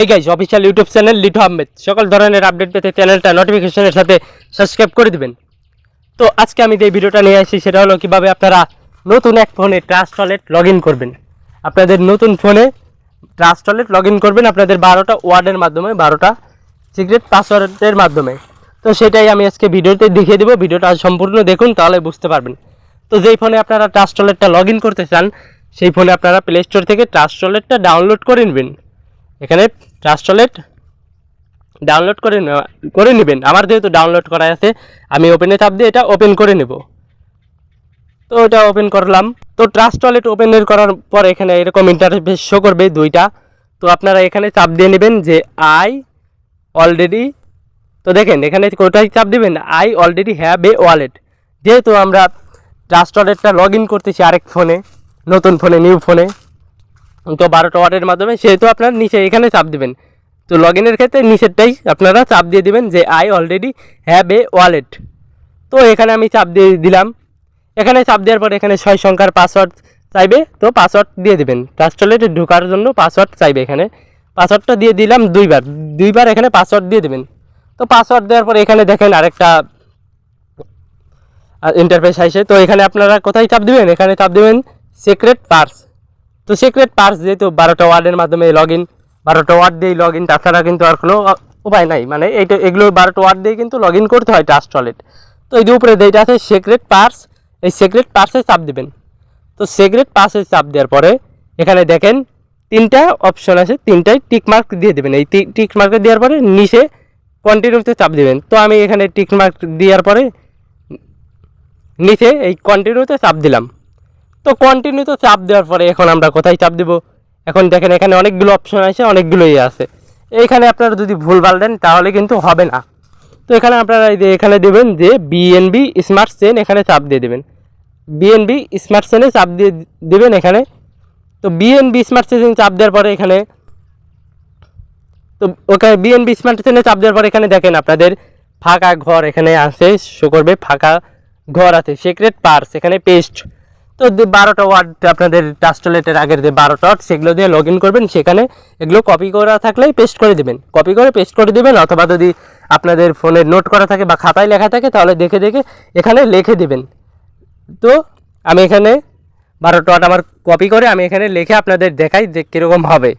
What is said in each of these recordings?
এই guys official YouTube channel Litu Ahmed সকল ধরনের আপডেট পেতে চ্যানেলটা নোটিফিকেশনের সাথে সাবস্ক্রাইব করে দিবেন। তো আজকে আমি যে ভিডিওটা নিয়ে আসি সেটা হলো কীভাবে আপনারা নতুন এক ফোনে ট্রাস্ট ওয়ালেট লগ করবেন। আপনাদের নতুন ফোনে ট্রাস্ট ওয়ালেট লগ করবেন আপনাদের বারোটা ওয়ার্ডের মাধ্যমে, বারোটা সিক্রেট পাসওয়ার্ডের মাধ্যমে। তো সেটাই আমি আজকে ভিডিওতে দেখিয়ে দেবো। ভিডিওটা সম্পূর্ণ দেখুন, তাহলে বুঝতে পারবেন। তো যেই ফোনে আপনারা ট্রাস্ট ওয়ালেটটা লগ করতে চান, সেই ফোনে আপনারা প্লে স্টোর থেকে ট্রাস্ট ওয়ালেটটা ডাউনলোড করে নেবেন। এখানে ট্রাস্ট ওয়ালেট ডাউনলোড করে করে নেবেন। আমার যেহেতু ডাউনলোড করা আছে, আমি ওপেনে চাপ দিয়ে এটা ওপেন করে নেব। তো এটা ওপেন করলাম। তো ট্রাস্ট ওয়ালেট ওপেনের করার পর এখানে এরকম ইন্টারফেস শো করবে দুইটা। তো আপনারা এখানে চাপ দিয়ে নেবেন যে আই অলরেডি তো দেখেন, এখানে কোথায় চাপ দিবেন? I already have a wallet যেহেতু আমরা ট্রাস্ট ওয়ালেটটা লগ ইন করতেছি আরেক ফোনে নতুন ফোনে নিউ ফোনে তো বারোটা ওয়ার্ডের মাধ্যমে সেহেতু আপনার নিচে এখানে চাপ দেবেন। তো লগ ইনের ক্ষেত্রে নিচেরটাই আপনারা চাপ দিয়ে দিবেন যে I already have a wallet তো এখানে আমি চাপ দিয়ে দিলাম। এখানে চাপ দেওয়ার পর এখানে ছয় সংখ্যার পাসওয়ার্ড চাইবে, তো পাসওয়ার্ড দিয়ে দিবেন। ট্রাস্টলেটে ঢোকার জন্য পাসওয়ার্ড চাইবে এখানে। পাসওয়ার্ডটা দিয়ে দিলাম দুইবার। দুইবার এখানে পাসওয়ার্ড দিয়ে দেবেন। তো পাসওয়ার্ড দেওয়ার পরে এখানে দেখেন আরেকটা ইন্টারফেস আসে। তো এখানে আপনারা কোথায় চাপ দেবেন? এখানে চাপ দেবেন সিক্রেট পার্স তো সিক্রেট পার্স যেহেতু বারোটা ওয়ার্ডের মাধ্যমে লগ ইন বারোটা ওয়ার্ড দিয়েই লগ ইন তাছাড়া কিন্তু আর কোনো উপায় নাই। মানে এইটা, এগুলো বারোটা ওয়ার্ড দিয়ে কিন্তু লগ ইন করতে হয় ট্রাস্ট ওয়ালেট তো এই যে উপরে যেটা আছে সিক্রেট পার্স এই সিক্রেট পার্সে চাপ দেবেন। তো সিক্রেট পার্সে চাপ দেওয়ার পরে এখানে দেখেন তিনটা অপশন আছে, তিনটাই টিক মার্ক দিয়ে দেবেন। এই টিক মার্ক দেওয়ার পরে নিচে কন্টিনিউতে চাপ দেবেন। তো আমি এখানে টিক মার্ক দেওয়ার পরে নিচে এই কন্টিনিউতে চাপ দিলাম। তো কন্টিনিউ তো চাপ দেওয়ার পরে এখন আমরা কোথায় চাপ দিব? এখন দেখেন এখানে অনেকগুলো অপশন আছে অনেকগুলো ইয়ে আছে। এইখানে আপনারা যদি ভুলভাল দেন, তাহলে কিন্তু হবে না। তো এখানে আপনারা এই এখানে দেবেন যে বিএনবি স্মার্ট চেন এখানে চাপ দিয়ে দেবেন। বিএনবি স্মার্ট চেনে চাপ দিয়ে দেবেন এখানে। তো বিএনবি স্মার্ট চেনে চাপ দেওয়ার পরে এখানে তো ওখানে বিএনবি স্মার্ট চেনে চাপ দেওয়ার পরে এখানে দেখেন আপনাদের ফাঁকা ঘর এখানে আছে, শো করবে, ফাঁকা ঘর আছে সিক্রেট পার্স এখানে পেস্ট তো বারোটা ওয়ার্ড আপনাদের টাস্টলেটের আগের যে বারোটা ওয়ার্ড, সেগুলো দিয়ে লগ করবেন। সেখানে এগুলো কপি করা থাকলেই পেস্ট করে দেবেন। কপি করে পেস্ট করে দেবেন, অথবা যদি আপনাদের ফোনে নোট করা থাকে বা খাতায় লেখা থাকে, তাহলে দেখে দেখে এখানে লিখে দেবেন। তো আমি এখানে বারোটা ওয়ার্ড আমার কপি করে আমি এখানে লিখে আপনাদের দেখাই যে কীরকম হবে।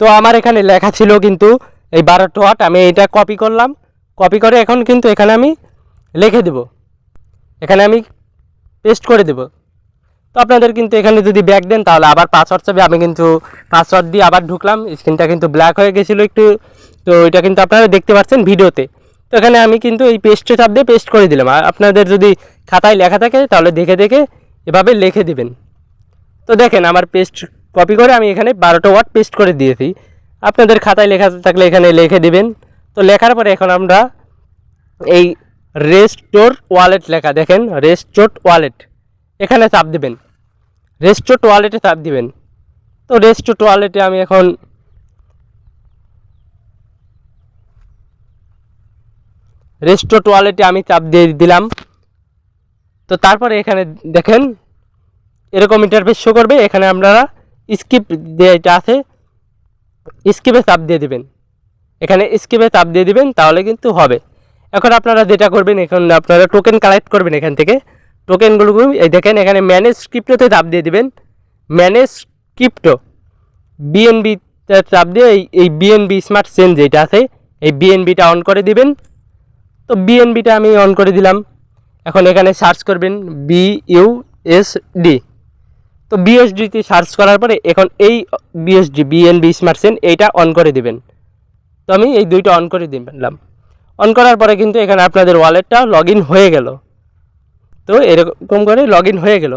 তো আমার এখানে লেখা ছিল কিন্তু এই বারোটা ওয়াট আমি এটা কপি করলাম। কপি করে এখন কিন্তু এখানে আমি লিখে দেব। এখানে আমি পেস্ট করে দেব। তো আপনাদের কিন্তু এখানে যদি ব্যাক দেন, তাহলে আবার পাসওয়ার্ড চাবে, আমি কিন্তু পাসওয়ার্ড দিয়ে আবার ঢুকলাম স্ক্রিনটা কিন্তু ব্ল্যাক হয়ে গেছিল একটু। তো এটা কিন্তু আপনারা দেখতে পাচ্ছেন ভিডিওতে। তো এখানে আমি কিন্তু এই পেস্টে চাপ দিয়ে পেস্ট করে দিলাম। আর আপনাদের যদি খাতায় লেখা থাকে, তাহলে দেখে দেখে এভাবে লিখে দিবেন। তো দেখেন, আমার পেস্ট কপি করে আমি এখানে বারোটা ওয়ার্ড পেস্ট করে দিয়েছি। আপনাদের খাতায় লেখা থাকলে এখানে লিখে দিবেন। তো লেখার পরে এখন আমরা এই রেস্টোর ওয়ালেট লেখা, দেখেন রেস্টোর ওয়ালেট এখানে চাপ দেবেন। রেস্টোর ওয়ালেটে চাপ দিবেন। তো রেস্টোর ওয়ালেটে আমি এখন রেস্টোর ওয়ালেটে আমি চাপ দিয়ে দিলাম। তো তারপরে এখানে দেখেন, এরকম ইন্টারফেস শো করবে। এখানে আপনারা স্কিপ যেটা আছে স্কিপে চাপ দিয়ে দিবেন। এখানে স্কিপে চাপ দিয়ে দিবেন, তাহলে কিন্তু হবে। এখন আপনারা যেটা করবেন, এখন আপনারা টোকেন কালেক্ট করবেন এখান থেকে। টোকেনগুলো এই দেখেন এখানে ম্যানেজ ক্রিপ্টোতে চাপ দিয়ে দেবেন। ম্যানেজ ক্রিপ্টো বিএনবি চাপ দিয়ে এই এই বিএনবি স্মার্ট চেন যেটা আছে, এই বিএনবিটা অন করে দিবেন। তো বিএনবিটা আমি অন করে দিলাম। এখন এখানে সার্চ করবেন বি ইউ এস ডি তো বিএসডিতে সার্চ করার পরে এখন এই বিএসডি বিএনবি স্মার্ট চেন এইটা অন করে দিবেন। তো আমি এই দুইটা অন করে দিলাম। অন করার পরে কিন্তু এখানে আপনাদের ওয়ালেটটা লগ হয়ে গেল। তো এরকম করে লগ হয়ে গেল।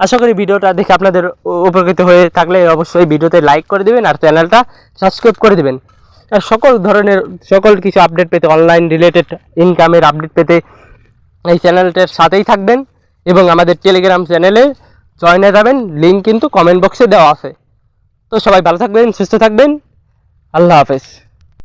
আশা করি ভিডিওটা দেখে আপনাদের উপকৃত হয়ে থাকলে অবশ্যই ভিডিওতে লাইক করে দেবেন আর চ্যানেলটা সাবস্ক্রাইব করে দেবেন। আর সকল ধরনের সকল কিছু আপডেট পেতে অনলাইন রিলেটেড ইনকামের আপডেট পেতে এই চ্যানেলটার সাথেই থাকবেন এবং আমাদের টেলিগ্রাম চ্যানেলে জয়েন যাবেন। লিঙ্ক কিন্তু কমেন্ট বক্সে দেওয়া আছে। তো সবাই ভালো থাকবেন, সুস্থ থাকবেন। আল্লাহ হাফেজ।